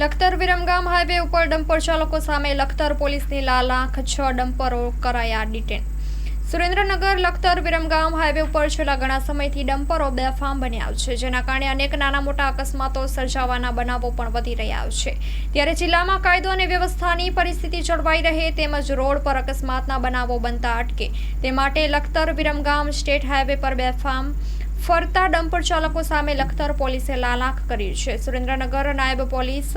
Lakhtar Viramgam highway ઉપર dumper ચાલકો સામે લખતર પોલીસની લાલાખ છ ડમ્પરો કરાયા ડિટેન. સુરેન્દ્રનગર લખતર વિરમગામ હાઈવે ઉપર છેલ્લા ઘણા સમયથી ડમ્પરો બેફામ બન્યા છે, જેના કારણે અનેક નાના મોટા અકસ્માતો સર્જાવાના બનાવો પણ વધી રહ્યા છે. ત્યારે જિલ્લામાં કાયદો અને વ્યવસ્થાની પરિસ્થિતિ જળવાઈ રહે તેમજ રોડ પર અકસ્માતના બનાવો બનતા અટકે. તે માટે લખતર વિરમગામ સ્ટેટ હાઈવે પર બેફામ ફરતા ડમ્પર ચાલકો સામે લખતર પોલીસે લાલાખ કરી છે. સુરેન્દ્રનગર નાયબ પોલીસ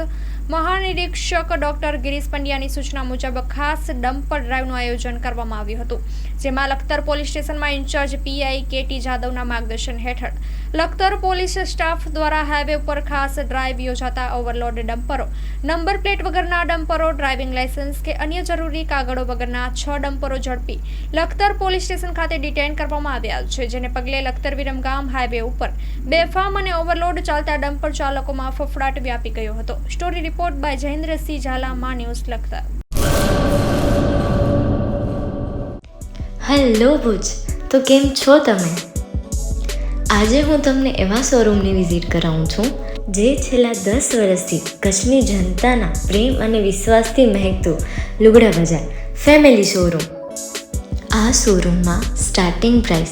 મહાનિરીક્ષક ડોક્ટર ગિરીશ પંડ્યાની સૂચના મુજબ ખાસ ડમ્પર ડ્રાઈવનું આયોજન કરવામાં આવ્યું હતું, જેમાં લખતર પોલીસ સ્ટેશનમાં ઇન્ચાર્જ પીઆઈ કેટી જાદવના માર્ગદર્શન હેઠળ લખતર પોલીસ સ્ટાફ દ્વારા હાઈવે ઉપર ખાસ ડ્રાઈવ યોજાતા ઓવરલોડ ડમ્પરો, નંબર પ્લેટ વગરના ડમ્પરો, ડ્રાઇવિંગ લાયસન્સ કે અન્ય જરૂરી કાગળો વગરના છ ડમ્પરો ઝડપી લખતર પોલીસ સ્ટેશન ખાતે ડિટેન કરવામાં આવ્યા છે, જેને પગલે લખતર વિરમગામ હાઈવે ઉપર. બેફામ અને ઓવરલોડ ચાલતા ડમ્પર ચાલકોમાં ફફડાટ વ્યાપી ગયો હતો. Story report by Jayendrasinh Zala, Maa news Lakhtar hello Bhuj, તો કેમ છો તમે? આજે હું તમને એવા શોરૂમની વિઝિટ કરાવું છું, જે છેલ્લા દસ વર્ષથી કચ્છની જનતાના પ્રેમ અને વિશ્વાસથી મહેકતું લુગડા બજાર ફેમિલી શોરૂમ. આ શોરૂમમાં સ્ટાર્ટિંગ પ્રાઇસ